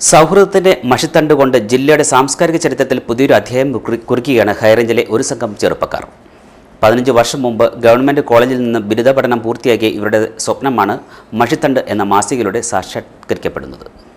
സൗഹൃദത്തിന്റെ മഷിത്തണ്ട് കൊണ്ട് ജില്ലയുടെ സാംസ്കാരിക ചരിത്രത്തിൽ പുതിയൊരു അധ്യായം കുറി- കുറിക്കുകയാണ് ഹൈറേഞ്ചിലെ ഒരു സംഘം ചെറുപ്പക്കാർ. പതിനഞ്ച് വർഷം മുമ്പ് ഗവൺമെന്റ് കോളേജിൽ നിന്ന് ബിരുദ പഠനം പൂർത്തിയാക്കിയ ഇവരുടെ സ്വപ്നമാണ് മഷിത്തണ്ട് എന്ന മാസികയിലൂടെ സാക്ഷാത്കരിക്കപ്പെടുന്നത്.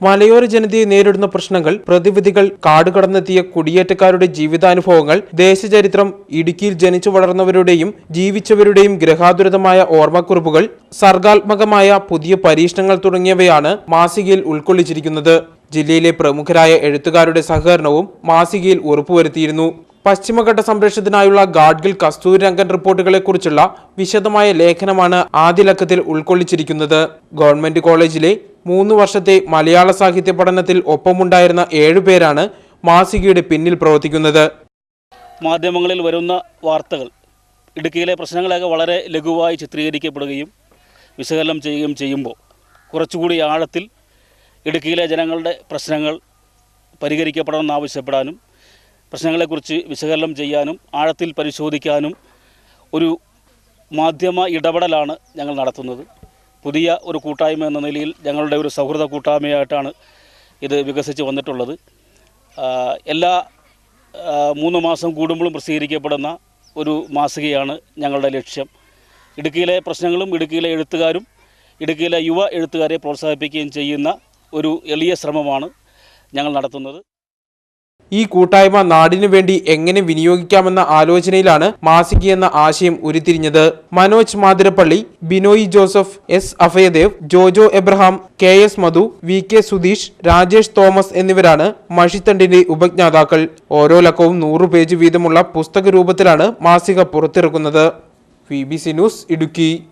മലയോര ജനതയെ നേരിടുന്ന പ്രശ്നങ്ങൾ പ്രതിവിധികൾ കാടുകടന്നെത്തിയ കുടിയേറ്റക്കാരുടെ ജീവിതാനുഭവങ്ങൾ ദേശചരിത്രം ഇടുക്കിയിൽ ജനിച്ചു വളർന്നവരുടെയും ജീവിച്ചവരുടെയും ഗ്രഹാതുരതമായ ഓർമ്മക്കുറിപ്പുകൾ സർഗാത്മകമായ പുതിയ പരീക്ഷണങ്ങൾ തുടങ്ങിയവയാണ് മാസികയിൽ ഉൾക്കൊള്ളിച്ചിരിക്കുന്നത്. ജില്ലയിലെ പ്രമുഖരായ എഴുത്തുകാരുടെ സഹകരണവും മാസികയിൽ ഉറപ്പുവരുത്തിയിരുന്നു. പശ്ചിമഘട്ട സംരക്ഷണത്തിനായുള്ള ഗാഡ്ഗിൽ കസ്തൂരി കസ്തൂരിരംഗൻ റിപ്പോർട്ടുകളെക്കുറിച്ചുള്ള വിശദമായ ലേഖനമാണ് ആദ്യ ലക്കത്തിൽ ഉൾക്കൊള്ളിച്ചിരിക്കുന്നത്. ഗവൺമെന്റ് കോളേജിലെ മൂന്ന് വർഷത്തെ മലയാള സാഹിത്യ പഠനത്തിൽ ഒപ്പമുണ്ടായിരുന്ന ഏഴുപേരാണ് മാസികയുടെ പിന്നിൽ പ്രവർത്തിക്കുന്നത്. മാധ്യമങ്ങളിൽ വരുന്ന വാർത്തകൾ ഇടുക്കിയിലെ പ്രശ്നങ്ങളൊക്കെ വളരെ ലഘുവായി ചിത്രീകരിക്കപ്പെടുകയും വിശകലനം ചെയ്യുകയും ചെയ്യുമ്പോൾ കുറച്ചുകൂടി ആഴത്തിൽ ഇടുക്കിയിലെ ജനങ്ങളുടെ പ്രശ്നങ്ങൾ പരിഹരിക്കപ്പെടണമെന്ന് ആവശ്യപ്പെടാനും പ്രശ്നങ്ങളെക്കുറിച്ച് വിശകലനം ചെയ്യാനും ആഴത്തിൽ പരിശോധിക്കാനും ഒരു മാധ്യമ ഇടപെടലാണ് ഞങ്ങൾ നടത്തുന്നത്. പുതിയ ഒരു കൂട്ടായ്മ എന്ന നിലയിൽ ഞങ്ങളുടെ ഒരു സൗഹൃദ കൂട്ടായ്മയായിട്ടാണ് ഇത് വികസിച്ച് വന്നിട്ടുള്ളത്. എല്ലാ മൂന്ന് മാസം കൂടുമ്പോഴും പ്രസിദ്ധീകരിക്കപ്പെടുന്ന ഒരു മാസികയാണ് ഞങ്ങളുടെ ലക്ഷ്യം. ഇടുക്കിയിലെ പ്രശ്നങ്ങളും ഇടുക്കിയിലെ എഴുത്തുകാരും ഇടുക്കിയിലെ യുവ എഴുത്തുകാരെ പ്രോത്സാഹിപ്പിക്കുകയും ചെയ്യുന്ന ഒരു എളിയ ശ്രമമാണ് ഞങ്ങൾ നടത്തുന്നത്. ഈ കൂട്ടായ്മ നാടിനു വേണ്ടി എങ്ങനെ വിനിയോഗിക്കാമെന്ന ആലോചനയിലാണ് മാസിക എന്ന ആശയം ഉരുത്തിരിഞ്ഞത്. Manoj Mathirappally Binoy Joseph S. Abhayadev Jojo Abraham K. S. Madhu V. K. Sudheesh Rajesh Thomas എന്നിവരാണ് മഷിത്തണ്ടിന്റെ ഉപജ്ഞാതാക്കൾ. ഓരോ ലക്കവും നൂറ് പേജ് വീതമുള്ള പുസ്തക രൂപത്തിലാണ് മാസിക പുറത്തിറക്കുന്നത്. V B C news Idukki.